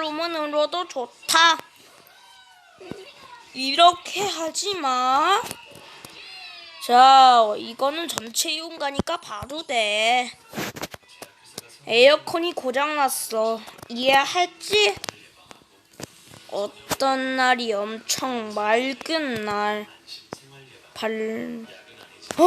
룸은으로도 좋다. 이렇게 하지 마. 자, 이거는 전체 이용가니까 봐도 돼. 에어컨이 고장났어. 이해했지? 어떤 날이 엄청 맑은 날. 발, 어,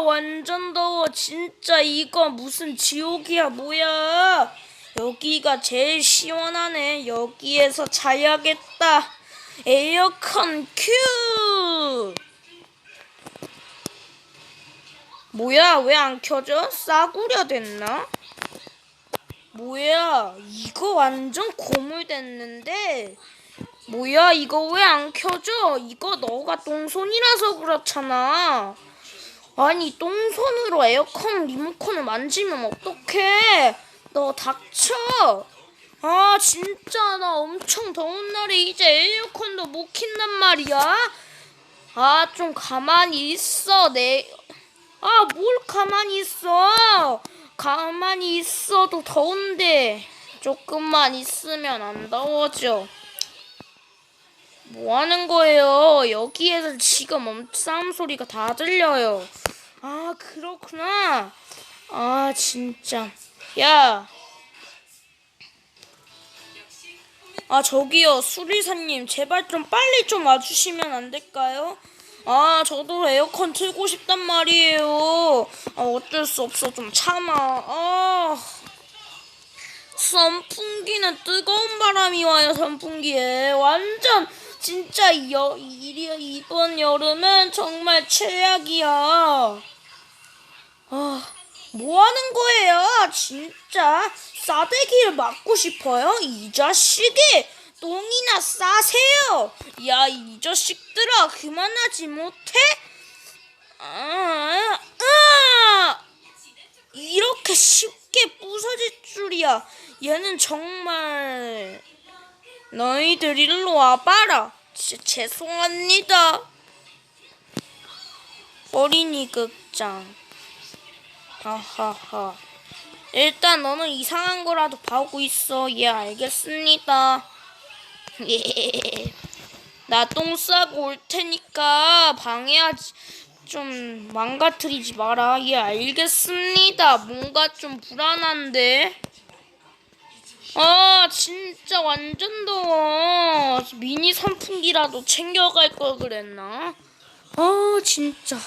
완전 더워. 진짜 이거 무슨 지옥이야, 뭐야. 여기가 제일 시원하네. 여기에서 자야겠다. 에어컨 큐! 뭐야, 왜 안 켜져? 싸구려 됐나? 뭐야, 이거 완전 고물 됐는데? 뭐야, 이거 왜 안 켜져? 이거 너가 똥손이라서 그렇잖아. 아니, 똥손으로 에어컨 리모컨을 만지면 어떡해? 너 닥쳐. 아, 진짜 나 엄청 더운 날에 이제 에어컨도 못 킨단 말이야? 아, 좀 가만히 있어. 내 아, 뭘 가만히 있어? 가만히 있어도 더운데 조금만 있으면 안 더워져. 뭐 하는 거예요? 여기에서 지금 엄 싸움 소리가 다 들려요. 아, 그렇구나. 아, 진짜. 야. 아, 저기요. 수리사님, 제발 좀 빨리 좀 와주시면 안 될까요? 아, 저도 에어컨 틀고 싶단 말이에요. 아, 어쩔 수 없어. 좀 참아. 아. 선풍기는 뜨거운 바람이 와요, 선풍기에. 완전, 진짜, 여, 이, 이번 여름은 정말 최악이야. 아, 뭐 하는 거예요? 진짜. 싸대기를 맞고 싶어요? 이 자식이! 똥이나 싸세요! 야, 이 자식들아, 그만하지 못해? 아, 아! 이렇게 쉽게 부서질 줄이야. 얘는 정말 너희들 일로 와봐라. 진짜 죄송합니다. 어린이 극장. 하하하. 일단 너는 이상한 거라도 봐오고 있어. 예, 알겠습니다. 예. 나 똥 싸고 올 테니까 방해하지 좀 망가뜨리지 마라. 예, 알겠습니다. 뭔가 좀 불안한데. 아, 진짜 완전 더워. 미니 선풍기라도 챙겨갈 걸 그랬나? 아, 진짜.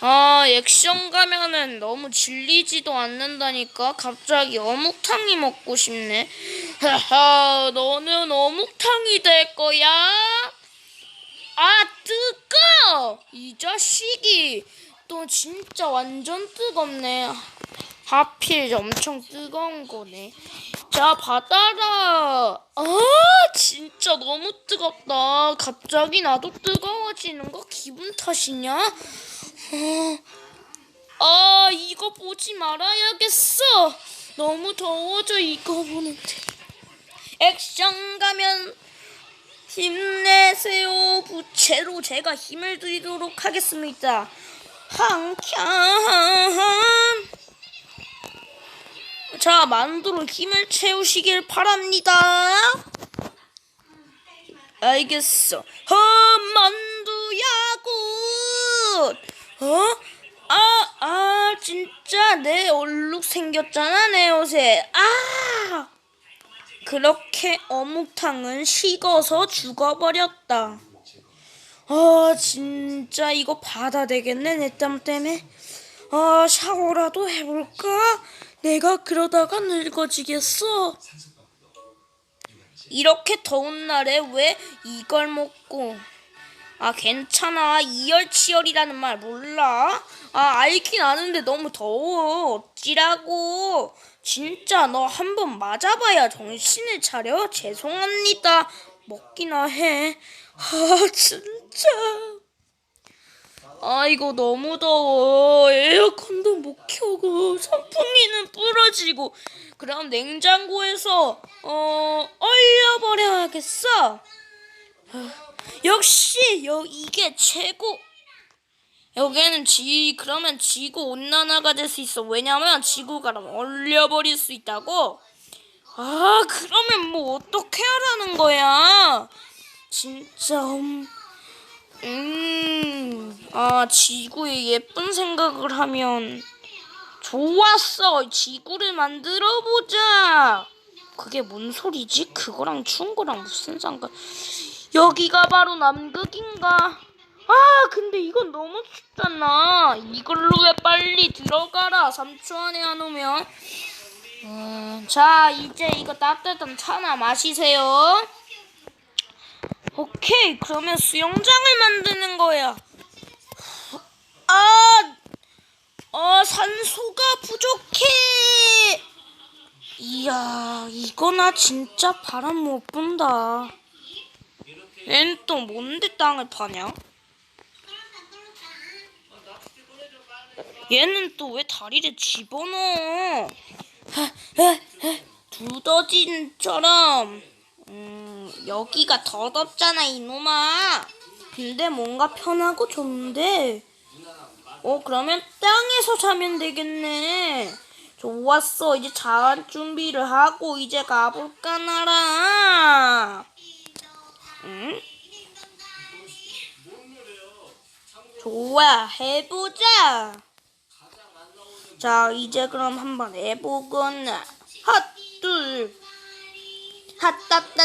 아, 액션 가면은 너무 질리지도 않는다니까. 갑자기 어묵탕이 먹고 싶네. 하하, 너는 어묵탕이 될 거야? 아, 뜨거! 이 자식이 또 진짜 완전 뜨겁네. 하필 엄청 뜨거운 거네. 자, 받아라. 아, 진짜 너무 뜨겁다. 갑자기 나도 뜨거워지는 거 기분 탓이냐? 어, 아, 이거 보지 말아야겠어. 너무 더워져, 이거 보는데. 액션 가면 힘내세요. 부채로 제가 힘을 드리도록 하겠습니다. 한캬. 자, 만두로 힘을 채우시길 바랍니다. 알겠어. 어, 만두야, 굿! 어? 아, 아, 진짜 내 얼룩 생겼잖아, 내 옷에. 아! 그렇게 어묵탕은 식어서 죽어버렸다. 아, 진짜 이거 바다 되겠네, 내 땀 때문에. 아, 샤워라도 해볼까? 내가 그러다가 늙어지겠어. 이렇게 더운 날에 왜 이걸 먹고? 아, 괜찮아. 이열치열이라는 말 몰라? 아, 알긴 아는데 너무 더워. 어찌라고. 진짜 너 한 번 맞아봐야 정신을 차려. 죄송합니다. 먹기나 해. 아, 진짜. 아이고 너무 더워. 에어컨도 못 켜고 선풍기는 부러지고. 그럼 냉장고에서 어 얼려버려야겠어. 아, 역시 여 이게 최고. 여기에는 지 그러면 지구 온난화가 될 수 있어. 왜냐면 지구가 얼려버릴 수 있다고. 아, 그러면 뭐 어떻게 하라는 거야? 진짜 음, 음, 아 지구에 예쁜 생각을 하면 좋았어. 지구를 만들어 보자. 그게 뭔 소리지? 그거랑 추운 거랑 무슨 상관? 여기가 바로 남극인가? 아, 근데 이건 너무 춥잖아. 이걸로 왜 빨리 들어가라. 3초 안에 안 오면. 음, 자, 이제 이거 따뜻한 차나 마시세요. 오케이, 그러면 수영장을 만드는 거야. 아, 어, 산소가 부족해. 이야, 이거 나 진짜 바람 못 분다. 얜또 뭔데 땅을 파냐? 얘는 또 왜 다리를 집어넣어? 두더진처럼. 음, 여기가 더 덥잖아, 이놈아. 근데 뭔가 편하고 좋은데. 어, 그러면 땅에서 자면 되겠네. 좋았어. 이제 잘 준비를 하고 이제 가볼까, 나라. 응? 좋아, 해보자. 자, 이제 그럼 한번 해보거나. 핫, 둘. 핫따따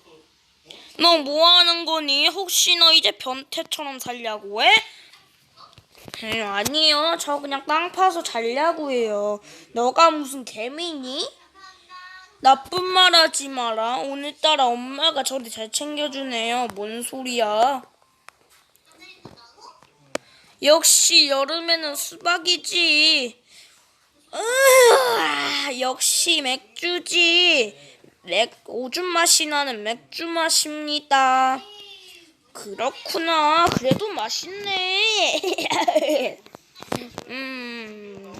너 뭐 하는 거니? 혹시 너 이제 변태처럼 살려고 해? 음, 아니요 저 그냥 땅 파서 자려고 해요 너가 무슨 개미니? 나쁜 말 하지 마라 오늘따라 엄마가 저를 잘 챙겨주네요 뭔 소리야 역시 여름에는 수박이지 으아, 역시 맥주지. 맥, 오줌 맛이 나는 맥주 맛입니다. 그렇구나. 그래도 맛있네. 음,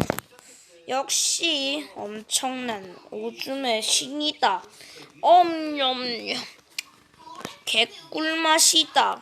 역시 엄청난 오줌의 신이다. 엄냠냠. 개꿀 맛이다.